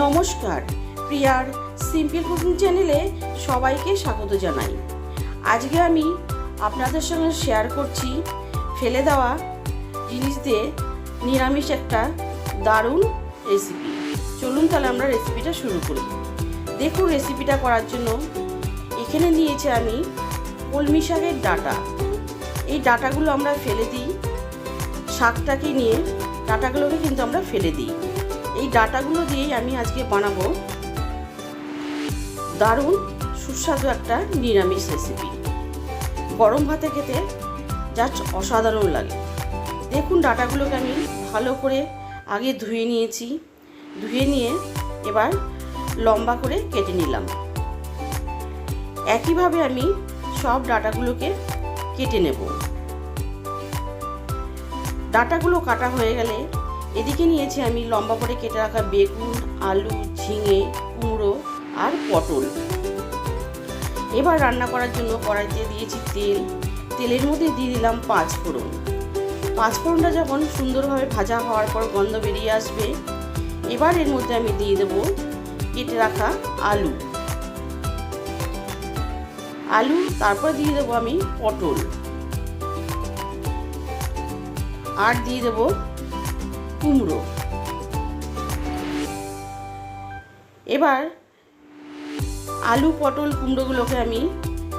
নমস্কার। প্রিয়ার simple cooking চ্যানেলে সবাইকে স্বাগত জানাই। আজকে আমি আপনাদের সঙ্গে শেয়ার করছি ফেলে দেওয়া জিনিস দিয়ে নিরামিষ একটা দারুণ রেসিপি চলুন তাহলে আমরা রেসিপিটা শুরু করি। দেখুন রেসিপিটা করার জন্য এখানে নিয়েছি আমি কলমি শাকের ডাটা। এই ডাটাগুলো আমরা ফেলে দিই, শাকটাকে নিয়ে ডাটাগুলোকে কিন্তু আমরা ফেলে দিই। এই ডাটাগুলো দিয়েই আমি আজকে বানাবো দারুণ সুস্বাদু একটা নিরামিষ রেসিপি গরম ভাতে খেতে জাস্ট অসাধারণ লাগে। দেখুন ডাটাগুলোকে আমি ভালো করে আগে ধুয়ে নিয়েছি। ধুয়ে নিয়ে এবার লম্বা করে কেটে নিলাম। একইভাবে আমি সব ডাটাগুলোকে কেটে নেব। ডাটাগুলো কাটা হয়ে গেলে এদিকে নিয়েছি আমি লম্বা করে কেটে রাখা বেগুন, আলু, ঝিঙে, কুমড়ো আর পটল। এবার রান্না করার জন্য কড়াইতে দিয়েছি তেল। তেলের মধ্যে দিয়ে দিলাম পাঁচ ফোড়ন পাঁচ ফোড়নটা যখন সুন্দরভাবে ভাজা হওয়ার পর গন্ধ বেরিয়ে আসবে, এবার এর মধ্যে আমি দিয়ে দেবো কেটে রাখা আলু। আলু, তারপর দিয়ে দেবো আমি পটল। আর দিয়ে দেবো কুমড়ো। এবার আলু, পটল, কুমড়োগুলোকে আমি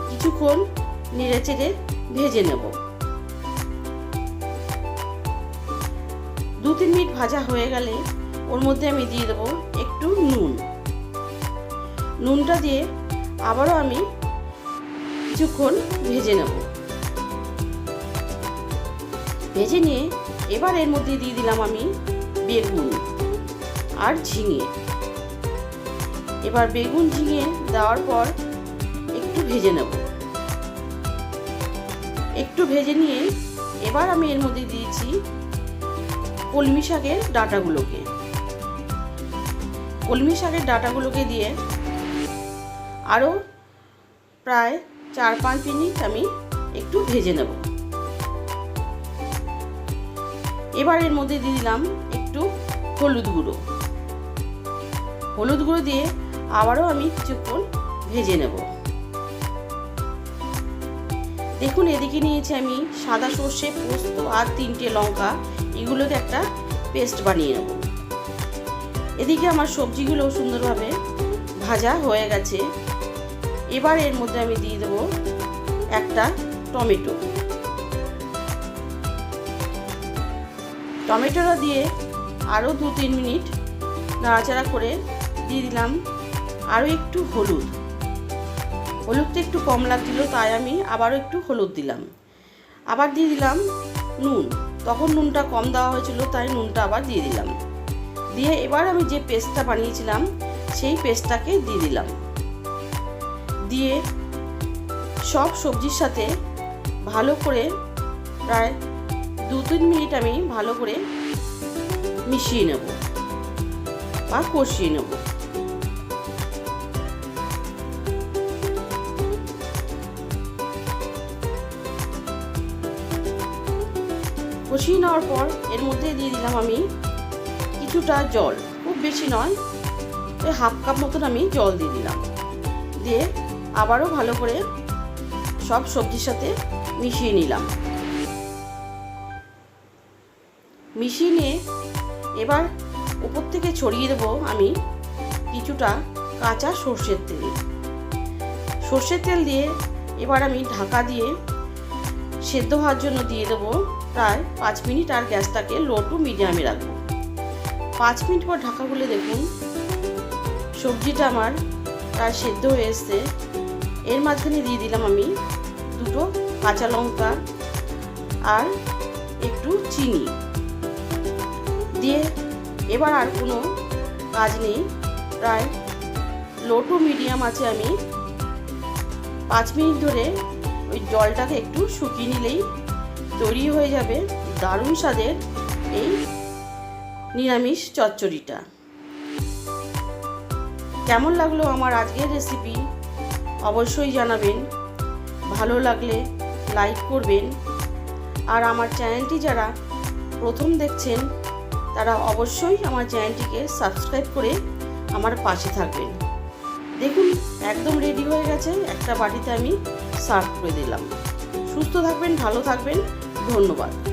কিছুক্ষণ নেড়ে চেড়ে ভেজে নেব। দু তিন মিনিট ভাজা হয়ে গেলে ওর মধ্যে আমি দিয়ে দেবো একটু নুন। নুনটা দিয়ে আবারও আমি কিছুক্ষণ ভেজে নেব। ভেজে নিয়ে এবার এর মধ্যে দিয়ে দিলাম আমি বেগুন আর ঝিঙে। এবার বেগুন, ঝিঙে দেওয়ার পর একটু ভেজে নেব। একটু ভেজে নিয়ে এবার আমি এর মধ্যে দিয়েছি কলমি শাকের ডাটাগুলোকে। কলমি শাকের ডাটাগুলোকে দিয়ে আরও প্রায় চার পাঁচ মিনিট আমি একটু ভেজে নেব। এবার এর মধ্যে দিয়ে দিলাম একটু হলুদ গুঁড়ো। হলুদ গুঁড়ো দিয়ে আবারও আমি কিছুক্ষণ ভেজে নেব। দেখুন, এদিকে নিয়েছি আমি সাদা সর্ষে, পোস্ত আর তিনটে লঙ্কা। এগুলোকে একটা পেস্ট বানিয়ে নেব। এদিকে আমার সবজিগুলো সুন্দরভাবে ভাজা হয়ে গেছে। এবার এর মধ্যে আমি দিয়ে দেবো একটা টমেটো। টমেটোটা দিয়ে আরও দু তিন মিনিট নাড়াচাড়া করে দিয়ে দিলাম। আরও একটু হলুদ। হলুদটা একটু কম লাগছিল, তাই আমি আবারও একটু হলুদ দিলাম। আবার দিয়ে দিলাম নুন। তখন নুনটা কম দেওয়া হয়েছিল, তাই নুনটা আবার দিয়ে দিলাম। দিয়ে এবার আমি যে পেস্টটা বানিয়েছিলাম, সেই পেস্টটাকে দিয়ে দিলাম। দিয়ে সব সবজির সাথে ভালো করে প্রায় দু তিন মিনিট আমি ভালো করে মিশিয়ে নেব বা কষিয়ে নেব। কষিয়ে নেওয়ার পর এর মধ্যে দিয়ে দিলাম আমি কিছুটা জল। খুব বেশি নয় ওই হাফ কাপ মতন আমি জল দিয়ে দিলাম। দিয়ে আবারও ভালো করে সব সবজির সাথে মিশিয়ে নিলাম। মিশিয়ে এবার উপর থেকে ছড়িয়ে দেবো আমি কিছুটা কাঁচা সর্ষের তেল। সর্ষের তেল দিয়ে এবার আমি ঢাকা দিয়ে সেদ্ধ হওয়ার জন্য দিয়ে দেবো প্রায় পাঁচ মিনিট আর গ্যাসটাকে লো টু মিডিয়ামে রাখব। পাঁচ মিনিট পর ঢাকা খুলে দেখুন, সবজিটা আমার প্রায় সেদ্ধ হয়ে এসছে। এর মাঝখানে দিয়ে দিলাম আমি দুটো কাঁচা লঙ্কা আর একটু চিনি। দিয়ে এবার আর কোনো কাজ নেই। প্রায় লো টু মিডিয়াম আছে আমি। পাঁচ মিনিট ধরে ওই জলটাকে একটু শুকিয়ে নিলেই তৈরি হয়ে যাবে দারুণ স্বাদের এই নিরামিষ চচ্চড়িটা। কেমন লাগল আমার আজকের রেসিপি অবশ্যই জানাবেন। ভালো লাগলে লাইক করবেন। আর আমার চ্যানেলটি যারা প্রথম দেখছেন তারা অবশ্যই আমার চ্যানেলটিকে সাবস্ক্রাইব করে আমার পাশে থাকবেন। দেখুন, একদম রেডি হয়ে গেছে, একটা বাটিতে আমি সার্ভ করে দিলাম। সুস্থ থাকবেন, ভালো থাকবেন, ধন্যবাদ।